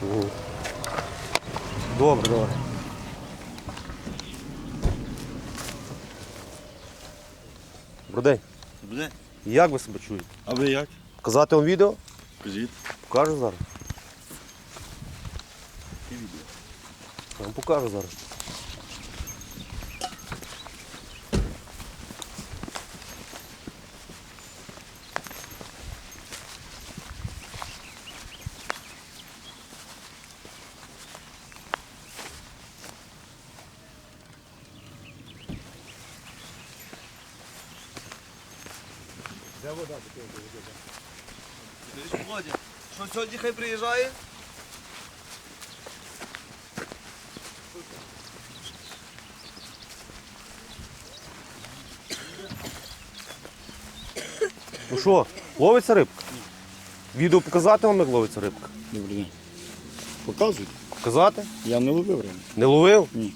Добре, добре. Добрий день. Буде? Як ви себе чуєте? А ви як? Показати вам відео? Кажіть. Покажу зараз. Я вам покажу зараз. Володя, що сьогодні хай приїжджає? Ну що, ловиться рибка? Відео показати вам, як ловиться рибка? Добрий день. Показуйте. Показати? Я не ловив рибу. Не ловив? Ні.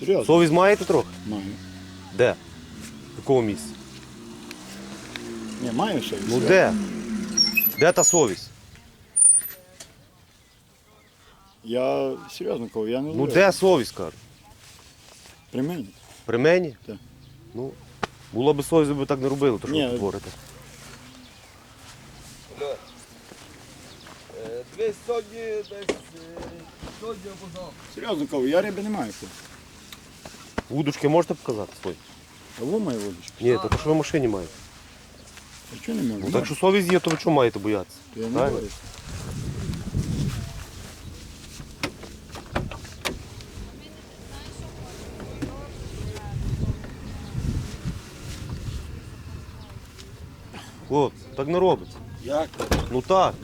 Серйозно? Совість маєте трохи? Маю. Де? В якому місці? Ні, маю ще. Ну де? Де та совість? Я серйозно кажу, я не Ну ловив. де совість, кажу? При мені. При мені? Так. Ну, було б совість, ви б так не робили, то що Ні. ви творите. Е, Дивись, сьогодні десь е, сьогодні або завтра. Серйозно кажу, я риби не маю. Вудочки можете показати свої? А во мої. Ні, то що ви в машині маєте. А чого не можу? Ну, так що совість є, то ви чого маєте боятися? То я не правильно? боюсь. Хлопці, так не робиться. Як? Ну так.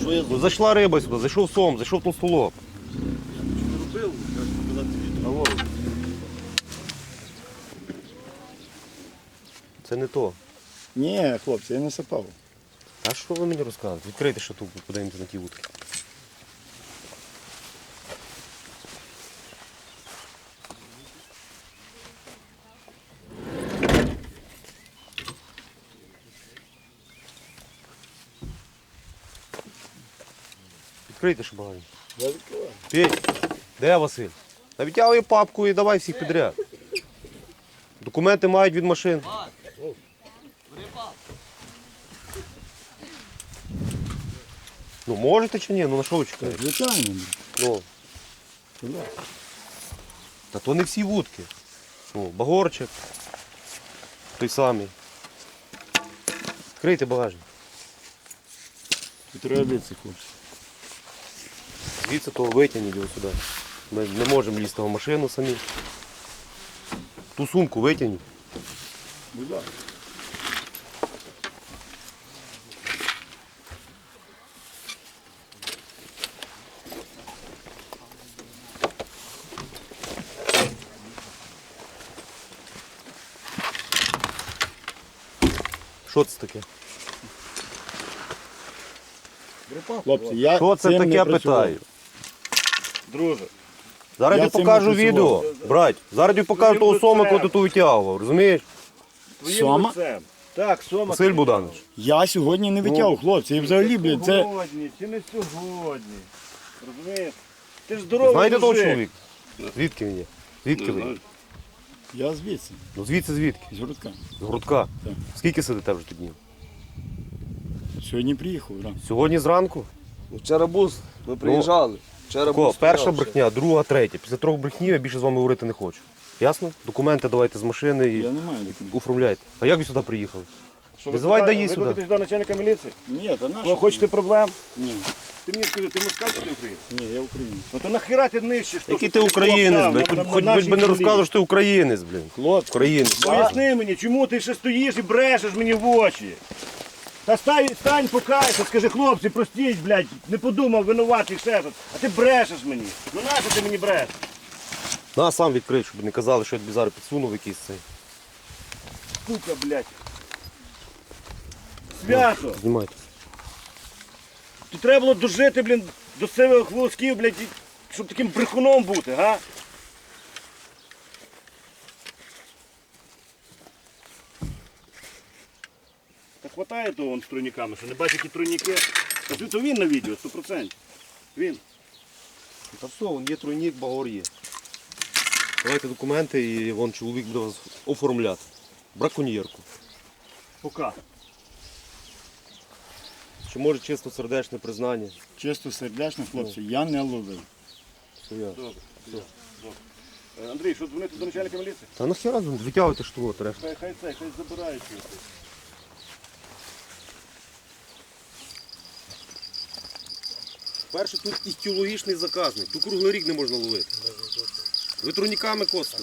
Що я Ну зайшла риба сюди, зайшов сом, зайшов толстолоб. зробив? Як показати відео? Це не то. Ні, хлопці, я не сапав. А що ви мені розказуєте? Відкрийте шату, подивимося на ті вудки. Відкрийте. Я. Петь, де Василь? Та витягуй папку і давай всіх підряд. Документи мають від машин. Ну можете чи ні? Ну на що ви чекаєте? Звичайно. Ну, та то не всі вудки. Ну, багорчик. Той самий. Відкрийте багажник. Треба битися, хлопці. Звідси того витягніть його сюди. Ми не можемо лізти в машину самі. Ту сумку витягніть. Будь ласка. Що це таке? Хлопці, я Що це цим не таке працював. питаю? Друже. Зараз Я я цим не покажу працював. відео. Брать, зараз я покажу того сома, коли ти ту витягував, розумієш? Сома? Так, сома. Василь Богданович. Я сьогодні не витягав, хлопці. І взагалі, блядь, це... Сьогодні чи не сьогодні. Розумієш? Ти ж здоровий Знаєте того мужик. чоловіка? Звідки він є? Звідки ви? є? Я звідси, Ну звідси звідки? з городка. З грудка. Так. Скільки сидите вже тут днів? Сьогодні приїхав, да. Сьогодні зранку? Ну, Вчора був, ми приїжджали. Вчора був перша стояв ще. брехня, друга, третя. Після трьох брехнів я більше з вами говорити не хочу. Ясно? Документи давайте з машини і Я не маю документів. оформляйте. А як ви сюди приїхали? Визивай ви ДАІ ви сюди. будете до начальника міліції? Ні, та наш. Ви хочете проблем? Ні, Ти мені скажи, ти москаль чи ти українець? ні, я українець. Ну то нахіра ти нищиш? Який то, ти українець, блядь? Хоч, хоч би не розказував, що ти українець, блін. Хлопці, Українець. Поясни мені, чому ти ще стоїш і брешеш мені в очі? Та стань, стань покайся, скажи, хлопці, простіть, блядь, не подумав, винуватий ще щось. А ти брешеш мені. Ну нащо ти мені брешеш? На сам відкрий, щоб не казали, що я тобі зараз підсунув якийсь цей. Сука, блядь. Свято. Знімайте. Тут треба було дожити, блін, до сивих волосків, блядь, і щоб таким брехуном бути, га? Та хватає того вон з тройниками, що не бачить, які тройники. Та тут він на відео, 100%. Він. Та все, вон є тройник, багор є. Давайте документи і вон чоловік буде вас оформляти. Браконьєрку. Пока. Чи може чисто сердечне признання? Чисто сердечно, хлопці, я не ловив. Що я? Добре. Е, Андрій, що дзвонити до начальника міліції? Та нахера витягуйте що треба. Хай, хай це, хай забирають. його. Перше, тут іхтіологічний заказник. Тут круглий рік не можна ловити. Ви труніками косите.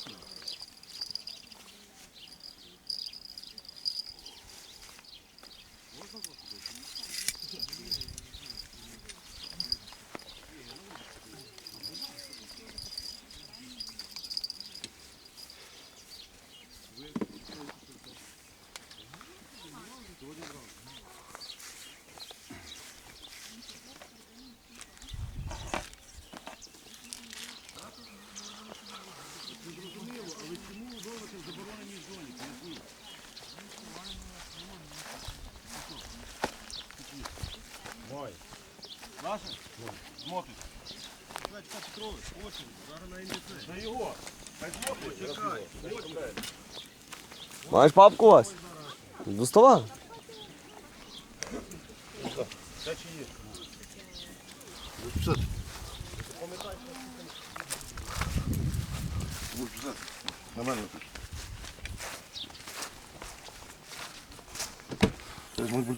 Це його. Хай смотрить. Маєш папку Вась? До стола? Це чи є? Мене.